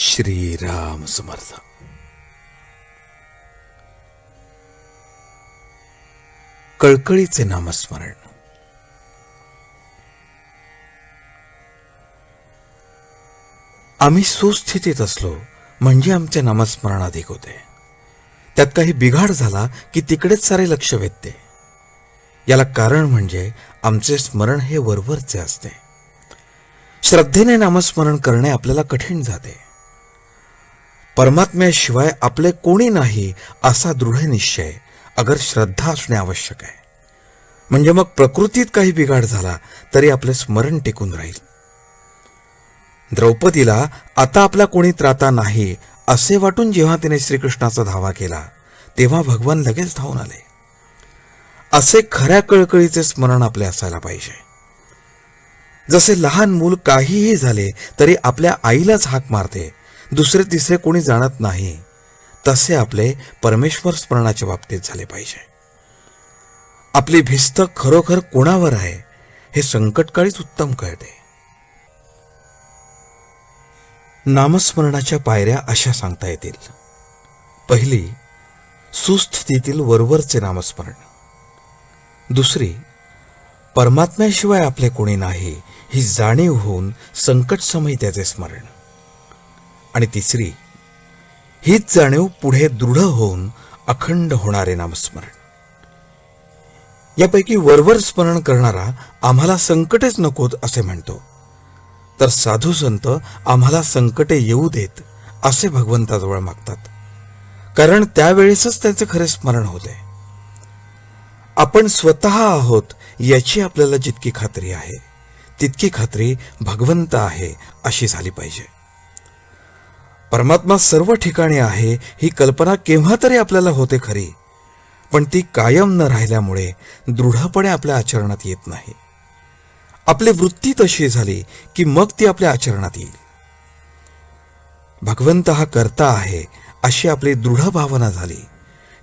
श्रीराम समर्थ. कळकळीचे नामस्मरण. आम्ही सुस्थितीत असलो म्हणजे आमचे नामस्मरण अधिक होते. त्यात काही बिघाड झाला की तिकडेच सारे लक्ष वेधते. याला कारण म्हणजे आमचे स्मरण हे वरवरचे असते. श्रद्धेने नामस्मरण करणे आपल्याला कठीण जाते. परमात्म्याशिवाय आपले कोणी नाही असा दृढ निश्चय अगर श्रद्धा असणे आवश्यक आहे. म्हणजे मग प्रकृतीत काही बिघाड झाला तरी आपले स्मरण टिकून राहील. द्रौपदीला आता आपला कोणी त्राता नाही असे वाटून जेव्हा तिने श्रीकृष्णाचा धावा केला तेव्हा भगवान लगेच धावून आले. असे खऱ्या कळकळीचे स्मरण आपले असायला पाहिजे. जसे लहान मूल काहीही झाले तरी आपल्या आईलाच हाक मारते दुसरे तिसरे कोणी जाणत नाही. तसे आपले परमेश्वर स्मरणाच्या बाबतीत झाले पाहिजे. आपली भिस्त खरोखर कोणावर आहे हे संकटकाळीच उत्तम कळते. नामस्मरणाच्या पायऱ्या अशा सांगता येतील. पहिली सुस्थितीतील वरवरचे नामस्मरण. दुसरी परमात्म्याशिवाय आपले कोणी नाही ही जाणीव होऊन संकटसमयी त्याचे स्मरण. आणि तिसरी हीच जाणीव पुढे दृढ होऊन अखंड होणारे नामस्मरण. यापैकी वरवर स्मरण करणारा आम्हाला संकटेच नकोत असे म्हणतो. तर साधू संत आम्हाला संकटे येऊ देत असे भगवंताजवळ मागतात. कारण त्यावेळेसच त्यांचे खरे स्मरण होते. आपण स्वतः आहोत याची आपल्याला जितकी खात्री आहे तितकी खात्री भगवंत आहे अशी झाली पाहिजे. परमात्मा सर्व ठिकाणी आहे ही कल्पना केव्हा तरी आपल्याला होते खरी. पण ती कायम न राहिल्यामुळे दृढपणे आपल्या आचरणात येत नाही. आपली वृत्ती तशी झाली की मग ती आपल्या आचरणात येईल. भगवंत हा करता आहे अशी आपली दृढ भावना झाली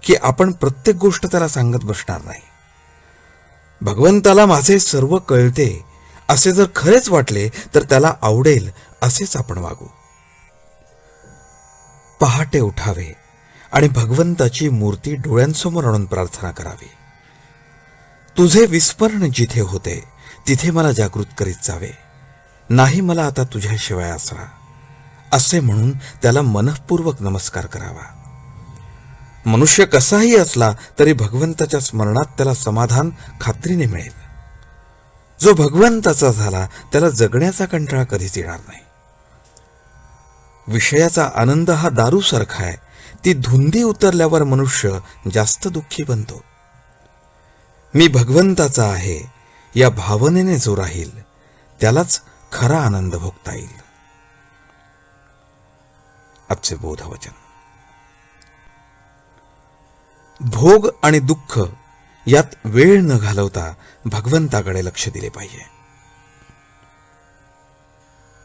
की आपण प्रत्येक गोष्ट त्याला सांगत बसणार नाही. भगवंताला माझे सर्व कळते असे जर खरेच वाटले तर त्याला आवडेल असेच आपण वागू. पहाटे उठावे आणि भगवंताची मूर्ती डोळ्यांसमोर आणून प्रार्थना करावी. तुझे विस्मरण जिथे होते तिथे मला जागृत करीत जावे. नाही मला आता तुझ्याशिवाय असरा असे म्हणून त्याला मनःपूर्वक नमस्कार करावा. मनुष्य कसाही असला तरी भगवंताच्या स्मरणात त्याला समाधान खात्रीने मिळेल. जो भगवंताचा झाला त्याला जगण्याचा कंटाळा कधीच येणार नाही. विषयाचा आनंद हा दारूसारखा आहे. ती धुंदी उतरल्यावर मनुष्य जास्त दुःखी बनतो. मी भगवंताचा आहे या भावनेने जो राहील त्यालाच खरा आनंद भोगता येईल. आजचे बोधवचन. भोग आणि दुःख यात वेळ न घालवता भगवंताकडे लक्ष दिले पाहिजे.